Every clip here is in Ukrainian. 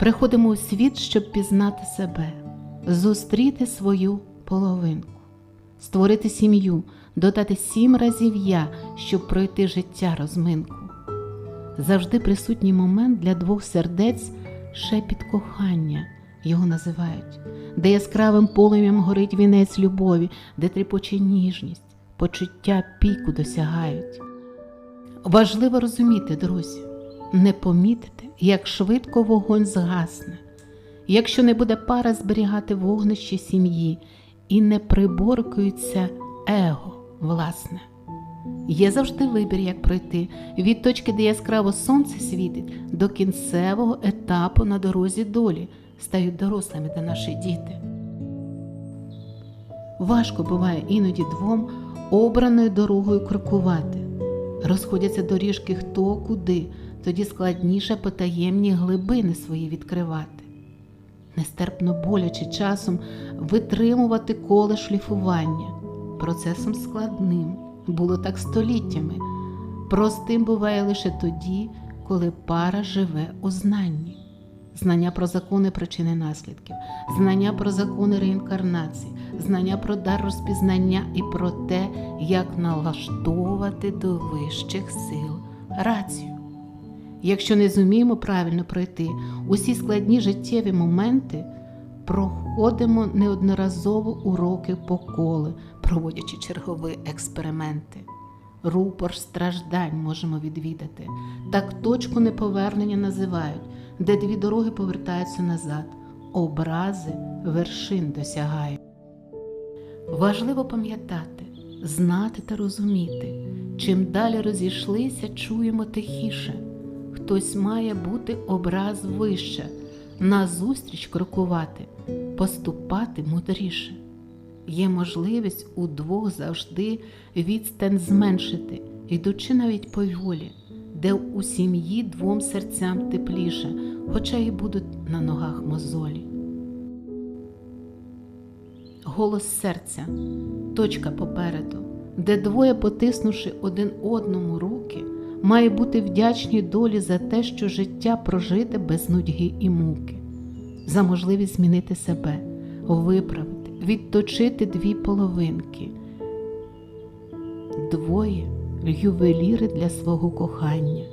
Приходимо у світ, щоб пізнати себе, зустріти свою половинку, створити сім'ю, додати сім разів я, щоб пройти життя розминку. Завжди присутній момент для двох сердець шепіт кохання його називають, де яскравим полум'ям горить вінець любові, де тріпоче ніжність, почуття піку досягають. Важливо розуміти, друзі, не помітити, як швидко вогонь згасне, якщо не буде пара зберігати вогнище сім'ї і не приборкується его власне. Є завжди вибір, як пройти від точки, де яскраво сонце світить, до кінцевого етапу на дорозі долі стають дорослими де наші діти. Важко буває іноді двом обраною дорогою крокувати. Розходяться доріжки хто куди, тоді складніше потаємні глибини свої відкривати. Нестерпно боляче часом витримувати коле шліфування, процесом складним, було так століттями. Простим буває лише тоді, коли пара живе у знанні. Знання про закони причини наслідків, знання про закони реінкарнації, знання про дар розпізнання і про те, як налаштовувати до вищих сил рацію. Якщо не зуміємо правильно пройти усі складні життєві моменти, проходимо неодноразово уроки по колу, проводячи чергові експерименти. Рупор страждань можемо відвідати. Так точку неповернення називають, де дві дороги повертаються назад, образи вершин досягають. Важливо пам'ятати, знати та розуміти, чим далі розійшлися, чуємо тихіше. Хтось має бути образ вище, назустріч крокувати, поступати мудріше. Є можливість у двох завжди відстань зменшити, йдучи навіть поволі, де у сім'ї двом серцям тепліше, хоча й будуть на ногах мозолі. Голос серця, точка попереду, де двоє, потиснувши один одному руки, має бути вдячні долі за те, що життя прожите без нудьги і муки, за можливість змінити себе, виправити, відточити дві половинки. Двоє ювеліри для свого кохання,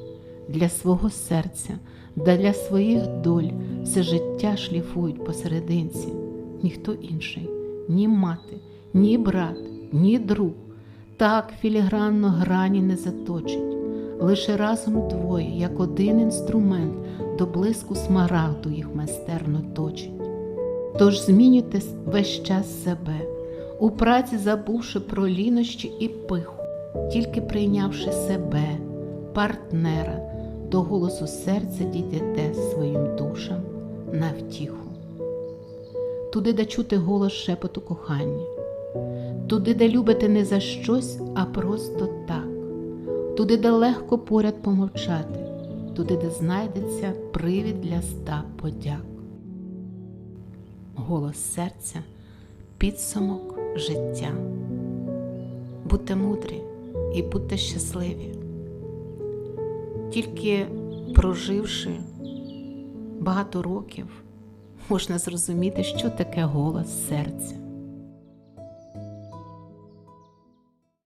для свого серця, для своїх доль все життя шліфують посерединці, ніхто інший, ні мати, ні брат, ні друг. Так філігранно грані не заточить, лише разом двоє, як один інструмент, до блиску смарагду їх майстерно точить. Тож змінюйте весь час себе, у праці забувши про лінощі і пиху, тільки прийнявши себе, партнера, до голосу серця дійдете своїм душам на втіху. Туди, де чути голос шепоту кохання, туди, де любите не за щось, а просто так, туди, де легко поряд помовчати, туди, де знайдеться привід для ста подяк. Голос серця, підсумок життя. Будьте мудрі і будьте щасливі. Тільки проживши багато років, можна зрозуміти, що таке голос серця.